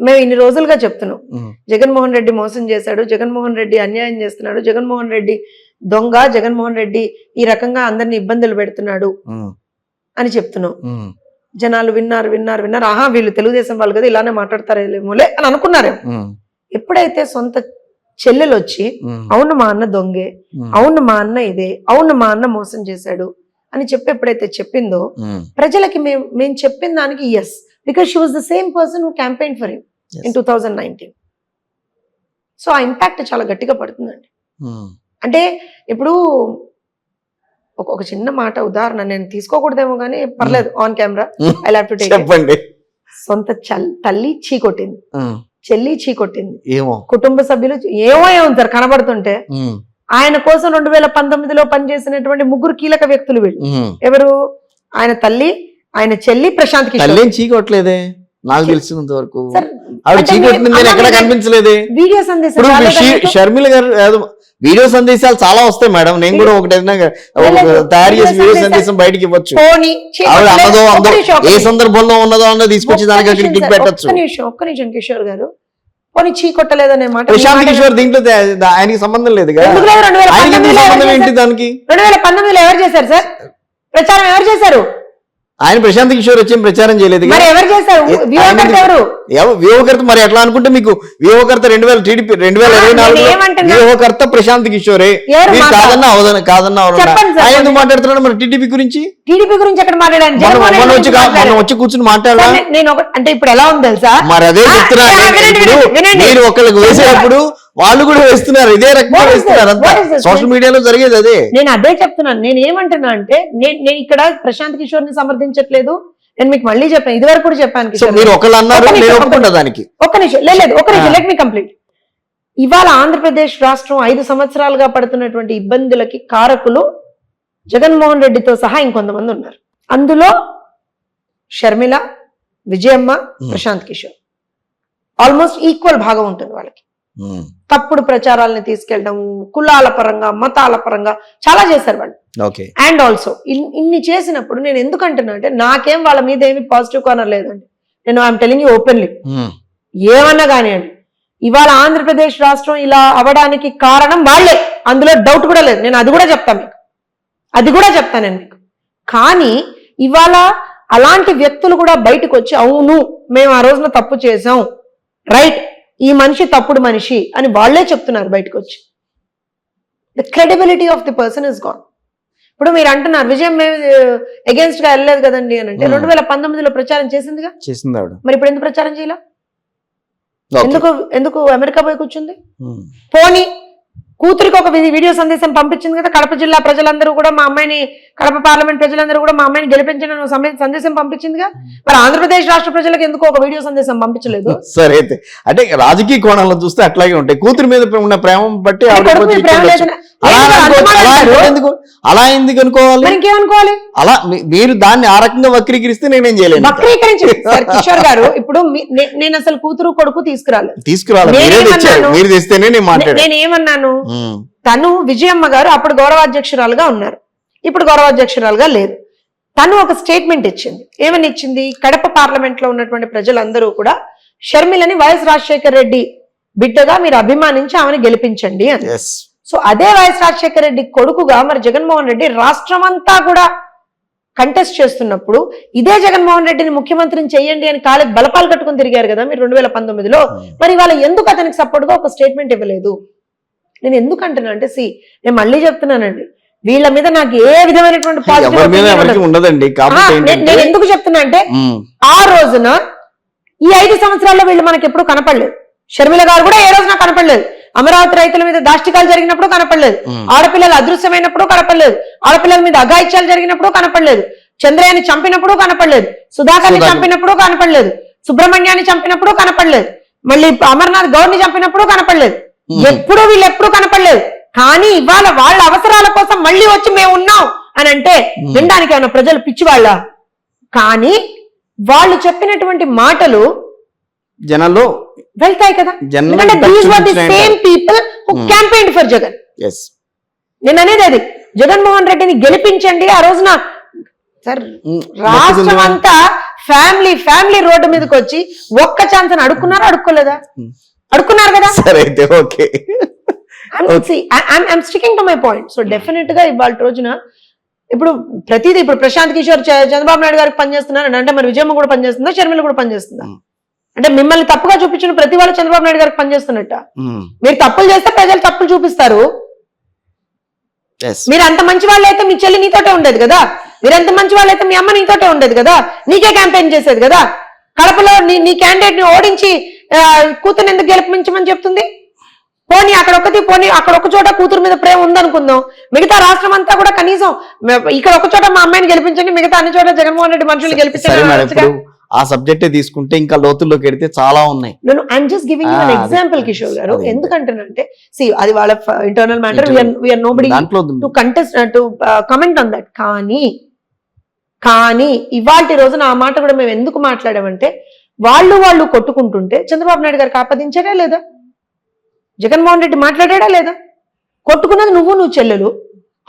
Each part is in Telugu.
మేము ఇన్ని రోజులుగా చెప్తున్నాం. జగన్మోహన్ రెడ్డి మోసం చేశాడు జగన్మోహన్ రెడ్డి అన్యాయం చేస్తున్నాడు జగన్మోహన్ రెడ్డి దొంగ జగన్మోహన్ రెడ్డి ఈ రకంగా అందరిని ఇబ్బందులు పెడుతున్నాడు అని చెప్తున్నాం. జనాలు విన్నారు విన్నారు విన్నారు. ఆహా వీళ్ళు తెలుగుదేశం వాళ్ళు కదా ఇలానే మాట్లాడతారేమోలే అని అనుకున్నారేమో. ఉమ్, ఎప్పుడైతే సొంత చెల్లెలు వచ్చి అవును మా అన్న దొంగే అవును మా అన్న ఇదే అవును మా అన్న మోసం చేశాడు అని చెప్పి ఎప్పుడైతే చెప్పిందో ప్రజలకి మేము మేము చెప్పిన దానికి yes because she was the same person who campaign for him. In two thousand nineteen so ఆ ఇంపాక్ట్ చాలా గట్టిగా పడుతుందండి. ఉమ్, అంటే ఇప్పుడు ఒక ఒక చిన్న మాట ఉదాహరణ నేను తీసుకోకూడదేమో కానీ పర్లేదు on camera I to take చెప్పండి. సొంత తల్లి చీ కొట్టింది. ఉమ్, చెల్లి చీ కొట్టింది. ఏమో. కుటుంబ సభ్యులు ఏమో ఏమో సార్ కనబడుతుంటే ఉమ్, ఆయన కోసం రెండు వేల పంతొమ్మిదిలో పనిచేసినటువంటి ముగ్గురు కీలక వ్యక్తులు వీళ్ళు. ఎవరు? ఆయన తల్లి ఆయన చెల్లి ప్రశాంత్ కిషోర్ చీకొట్టలేదే? నాకు తెలిసినంత వరకు ఆవిడ చీకొట్టింది మీరు- ఎక్కడ కనిపించలేదే? వీడియో సందేశం? షర్మిల గారు వీడియో సందేశాలు చాలా వస్తాయి మేడం. నేను కూడా ఒకటి తయారు చేసి వీడియో సందేశం- బయటికి ఇవ్వచ్చు. ఆవిడ. అన్నదో ఒక్క అందో నిమిషం, ఒక్క ఏ. సందర్భంలో ఉన్నదో అన్నదో తీసుకొచ్చి దానికి నిమిషం క్లిక్ పెట్టచ్చు. ఒక్క నిమిషం కిషోర్ గారు. పోనీ చీ కొట్టలేదనే మాట ప్రశాంత్ కిషోర్ దీంట్లో ఆయనకి సంబంధం లేదు సంబంధం ఏంటి? దానికి? రెండు వేల పంతొమ్మిదిలో ఎవరు చేశారు సార్? ప్రచారం ఎవరు చేశారు? ఆయన ప్రశాంత్ కిషోర్ వచ్చి ప్రచారం చేయలేదు వ్యూహకర్త మరి ఎట్లా అనుకుంటే మీకు వ్యూహకర్త రెండు వేల టీడీపీ రెండు వేల ఇరవై నాలుగులో ఏమంటున్నా? వ్యూహకర్త ప్రశాంత్ కిషోరే. మీరు కాదన్నా అవదన కాదన్నా. ఆయన ఎందుకు మాట్లాడుతున్నాడు మరి టీడీపీ గురించి? టీడీపీ గురించి ఎక్కడ మాట్లాడాను మనం వచ్చి మనం. వచ్చి కూర్చుని మాట్లాడలా? నేను అంటే ఇప్పుడు ఎలా ఉంది తెలుసా? మరి అదే చెప్తున్నా. మీరు ఒకళ్ళకి వేసేటప్పుడు వాళ్ళు కూడా వేస్తున్నారు ఇదే రకంగా వేస్తున్నారు? అంతా? సోషల్ మీడియాలో జరిగేది అదే. నేను అదే చెప్తున్నాను. నేను ఏమంటున్నా అంటే నేను ఇక్కడ ప్రశాంత్ కిషోర్ని సమర్థించట్లేదు. నేను మీకు మళ్ళీ చెప్పాను. ఇది వరకు కూడా చెప్పాను మీరు ఒకళ్ళు అన్నారు నేను ఒప్పుకుంటా దానికి. ఒక్క నిమిషం. లేదు, ఒక్క నిమిషం. లెట్ మీ కంప్లీట్ ఇవాళ ఆంధ్రప్రదేశ్ రాష్ట్రం ఐదు సంవత్సరాలుగా పడుతున్నటువంటి ఇబ్బందులకి కారకులు జగన్మోహన్ రెడ్డితో సహా ఇంకొంతమంది ఉన్నారు. అందులో షర్మిల విజయమ్మ ప్రశాంత్ కిషోర్. ఆల్మోస్ట్ ఈక్వల్ భాగం ఉంటుంది వాళ్ళకి. తప్పుడు ప్రచారాలని తీసుకెళ్ళడం కులాల పరంగా మతాల పరంగా చాలా చేశారు వాళ్ళు. అండ్ ఆల్సో ఇన్ని చేసినప్పుడు నేను ఎందుకు అంటున్నా అంటే నాకేం వాళ్ళ మీద ఏమి పాజిటివ్ కార్నర్ లేదండి. నేను ఐఎమ్ టెలింగ్ యూ ఓపెన్లీ. ఏమన్నా కానివ్వండి. ఇవాళ ఆంధ్రప్రదేశ్ రాష్ట్రం ఇలా అవడానికి కారణం వాళ్ళే. అందులో డౌట్ కూడా లేదు. నేను అది కూడా చెప్తాను మీకు. అది కూడా చెప్తాను నేను మీకు. కానీ ఇవాళ అలాంటి వ్యక్తులు కూడా బయటకు వచ్చి అవును మేము ఆ రోజున తప్పు చేసాం రైట్. ఈ మనిషి తప్పుడు మనిషి అని వాళ్ళే చెప్తున్నారు బయటకు వచ్చి the credibility of the person is gone ఇప్పుడు మీరు అంటున్నారు విజయం మేము అగేన్స్ట్గా వెళ్ళలేదు కదండి అని అంటే. రెండు వేల పంతొమ్మిదిలో ప్రచారం చేసిందిగా? చేసింది ఆవిడ. మరి ఇప్పుడు ఎందుకు ప్రచారం చేయాల. ఎందుకు ఎందుకు అమెరికా పోయి కూర్చుంది? పోనీ కూతురికి ఒక వీడియో సందేశం పంపించింది కదా కడప జిల్లా ప్రజలందరూ కూడా మా అమ్మాయిని కడప పార్లమెంట్ ప్రజలందరూ కూడా మా అమ్మాయిని గెలిపించిన సందేశం పంపించిందిగా. మరి ఆంధ్రప్రదేశ్ రాష్ట్ర ప్రజలకు ఎందుకు ఒక వీడియో సందేశం పంపించలేదు? సరే అయితే అంటే రాజకీయ కోణంలో చూస్తే అట్లాగే ఉంటాయి. కూతురు మీద ఉన్న ప్రేమ బట్టి. అలా? ఎందుకు అనుకోవాలి? ఇంకేమనుకోవాలి? అలా మీరు దాన్ని ఆ రకంగా వక్రీకరిస్తే నేనేం చేయలేను. ఇంకా. వక్రీకరించి. సార్ కిషోర్ గారు ఇప్పుడు నేను అసలు కూతురు కొడుకు తీసుకురాలేదు. తీసుకురావాలి. మీరే తెస్తేనే నేను మాట్లాడాను. నేను ఏమన్నాను తను విజయమ్మ గారు అప్పుడు గౌరవాధ్యక్షురాలుగా ఉన్నారు. ఇప్పుడు గౌరవాధ్యక్షురాలుగా లేదు తను ఒక స్టేట్మెంట్ ఇచ్చింది. ఏమని ఇచ్చింది? కడప పార్లమెంట్లో ఉన్నటువంటి ప్రజలందరూ కూడా షర్మిలని వైఎస్ రాజశేఖర్ రెడ్డి బిడ్డగా మీరు అభిమానించి ఆమెను గెలిపించండి అని. సో అదే వైఎస్ రాజశేఖర రెడ్డి కొడుకుగా మరి జగన్మోహన్ రెడ్డి రాష్ట్రం అంతా కూడా కంటెస్ట్ చేస్తున్నప్పుడు ఇదే జగన్మోహన్ రెడ్డిని ముఖ్యమంత్రిని చెయ్యండి అని కాళ్ళకి బలపాలు కట్టుకుని తిరిగారు కదా మీరు రెండు వేల పంతొమ్మిదిలో. ఉమ్, మరి వాళ్ళ ఎందుకు అతనికి సపోర్ట్గా ఒక స్టేట్మెంట్ ఇవ్వలేదు? నేను ఎందుకు అంటున్నా అంటే సి నేను మళ్ళీ చెప్తున్నానండి. వీళ్ళ మీద నాకు ఏ విధమైనటువంటి. ఉండదండి. నేను- ఎందుకు చెప్తున్నా అంటే ఆ రోజున ఈ ఐదు సంవత్సరాల్లో వీళ్ళు మనకి ఎప్పుడు కనపడలేదు. షర్మిల గారు కూడా ఏ రోజున కనపడలేదు. అమరావతి రైతుల మీద దాష్టికాలు జరిగినప్పుడు కనపడలేదు. ఆడపిల్లలు అదృశ్యమైనప్పుడు కనపడలేదు. ఆడపిల్లల మీద అఘాయిత్యాలు జరిగినప్పుడు కనపడలేదు. చంద్రయాన్ని చంపినప్పుడు కనపడలేదు. సుధాకర్ని సుధాకర్. చంపినప్పుడు కనపడలేదు. సుబ్రహ్మణ్యాన్ని చంపినప్పుడు కనపడలేదు. మళ్ళీ అమర్నాథ్ గౌడ్ని చంపినప్పుడు కనపడలేదు. ఎప్పుడు వీళ్ళు ఎప్పుడు కనపడలేదు. కానీ ఇవాళ వాళ్ళ అవసరాల కోసం మళ్ళీ వచ్చి మేము ఉన్నాం అని అంటే. వినడానికి ఏమన్నా ప్రజలు పిచ్చివాళ్ళ? కానీ వాళ్ళు చెప్పినటువంటి మాటలు జనాల్లో వెళ్తాయి కదా. Same people. Campaign for Jagan నేను అనేది అది. జగన్మోహన్ రెడ్డిని గెలిపించండి ఆ రోజున. సార్ రాష్ట్రం అంతా ఫ్యామిలీ ఫ్యామిలీ రోడ్డు మీదకి వచ్చి ఒక్క ఛాన్స్ అని అడుక్కున్నారా అడుక్కోలేదా? Hmm. అడుక్కున్నారు కదా? సరే అయితే okay. Sticking to my point so డెఫినెట్గా ఇవాళ రోజున ఇప్పుడు ప్రతిదీ ఇప్పుడు ప్రశాంత్ కిషోర్ చంద్రబాబు నాయుడు గారికి పనిచేస్తున్నారు అంటే మరి విజయమ్మ కూడా పనిచేస్తుందా షర్మిల కూడా పనిచేస్తుందా? Hmm. అంటే మిమ్మల్ని తప్పుగా చూపించిన ప్రతి వాళ్ళు చంద్రబాబు నాయుడు గారికి పనిచేస్తున్నట్ట. ఉమ్, మీరు తప్పులు చేస్తే ప్రజలు తప్పులు చూపిస్తారు. మీరు అంత మంచి వాళ్ళు అయితే మీ చెల్లి నీతోటే ఉండేది కదా? మీరు ఎంత మంచి వాళ్ళు అయితే మీ అమ్మ నీతోటే ఉండేది కదా? నీకే క్యాంపెయిన్ చేసేది కదా? కడపలో నీ నీ క్యాండిడేట్ని ఓడించి ఆ, కూతుర్ని ఎందుకు గెలిపించమని చెప్తుంది? పోనీ అక్కడ ఒకటి పోనీ అక్కడ ఒక చోట కూతురు మీద ప్రేమ ఉందనుకుందాం. మిగతా రాష్ట్రం అంతా కూడా కనీసం ఇక్కడ ఒక చోట మా అమ్మాయిని గెలిపించండి మిగతా అన్ని చోట్ల జగన్మోహన్ రెడ్డి మనుషులు గెలిపించండి ఆ సబ్జెక్టే తీసుకుంటే ఇంకా లోతుల్లోకి వెడితే చాలా ఉన్నాయి. నేను I'm just giving you. Example Kishor garu. అదే. ఎందుకంటేనంటే సి అది వాళ్ళ internal matter we are nobody to contest to comment on that కానీ కానీ ఇవాటి రోజున ఆ మాట కూడా మేము ఎందుకు మాట్లాడామంటే వాళ్ళు వాళ్ళు కొట్టుకుంటుంటే చంద్రబాబు నాయుడు గారికి ఆపదించాడా లేదా? జగన్మోహన్ రెడ్డి మాట్లాడాడా లేదా? కొట్టుకున్నది నువ్వు నువ్వు చెల్లెలు.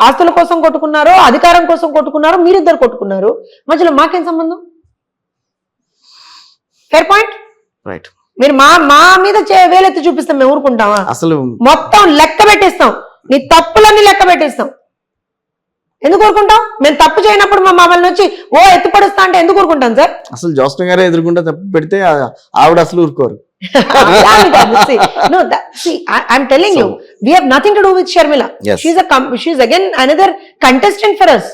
ఆస్తుల కోసం కొట్టుకున్నారో అధికారం కోసం కొట్టుకున్నారో మీరిద్దరు కొట్టుకున్నారు. మధ్యలో మాకేం సంబంధం? ఫేర్ పాయింట్ రైట్ మీరు మా మా మీద వేలెత్తి చూపిస్తాం మేము ఊరుకుంటామా? అసలు మొత్తం లెక్క పెట్టిస్తాం. నీ తప్పులన్నీ లెక్క పెట్టిస్తాం. ఎందుకు ఊరుకుంటాం మేము తప్పు చేయనప్పుడు మా మమ్మల్ని వచ్చి ఓ ఎత్తుపడుస్తా అంటే ఎందుకు ఊరుకుంటాం సార్? అసలు జోస్న గారే ఎదుర్కొంటే తప్పు పెడితే ఆవిడ అసలు ఊరుకోరు. I'm telling you we have nothing to do with Sharmila Yes. She she again another contestant for us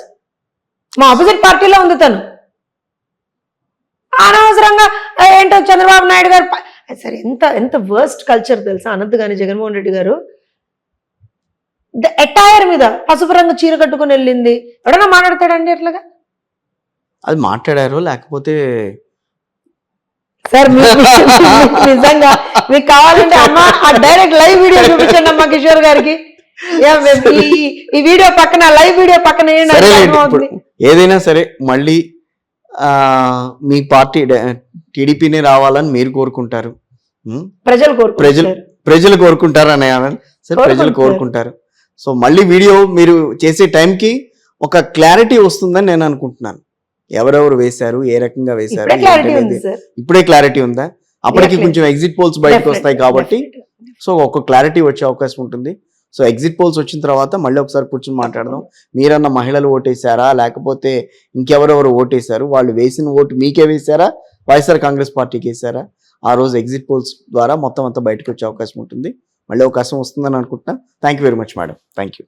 మా ఆపోజిట్ పార్టీలో ఉంది తను. అనవసరంగా ఏంటో చంద్రబాబు నాయుడు గారు సరే ఎంత ఎంత వర్స్ట్ కల్చర్ తెలుసా? అనంత్ గాని జగన్మోహన్ రెడ్డి గారు. ఎటైర్ మీద పసుపు రంగు చీర కట్టుకుని వెళ్ళింది ఎవడన్నా మాట్లాడతాడండి అట్లాగా అది మాట్లాడారు లేకపోతే సార్ నిజంగా మీకు కావాలంటే అమ్మ ఆ డైరెక్ట్ లైవ్ వీడియో చూపించండి అమ్మా కిషోర్ గారికి ఈ- వీడియో పక్కన లైవ్ వీడియో పక్కన. ఏదైనా సరే మళ్ళీ మీ పార్టీ టీడీపీనే రావాలని మీరు కోరుకుంటారు? ప్రజలు కోరుకుంటారు ప్రజలు ప్రజలు కోరుకుంటారు అని. సరే ప్రజలు కోరుకుంటారు. సో మళ్ళీ వీడియో మీరు చేసే టైంకి ఒక క్లారిటీ వస్తుందని నేను అనుకుంటున్నాను. ఎవరెవరు వేశారు ఏ రకంగా వేశారు ఇప్పుడే క్లారిటీ. ఉంది అప్పటికి. కొంచెం ఎగ్జిట్ పోల్స్ బయటకు వస్తాయి కాబట్టి. సో ఒక క్లారిటీ వచ్చే అవకాశం ఉంటుంది. సో ఎగ్జిట్ పోల్స్ వచ్చిన తర్వాత మళ్ళీ ఒకసారి కూర్చొని మాట్లాడదాం. మీరన్న మహిళలు ఓటేశారా? లేకపోతే ఇంకెవరెవరు ఓటేశారు? వాళ్ళు వేసిన ఓటు మీకే వేశారా? వైఎస్ఆర్ కాంగ్రెస్ పార్టీకి వేశారా? ఆ రోజు ఎగ్జిట్ పోల్స్ ద్వారా మొత్తం అంతా బయటకు వచ్చే అవకాశం ఉంటుంది. మళ్ళీ అవకాశం వస్తుందని అనుకుంటున్నా. Thank you very much madam thank you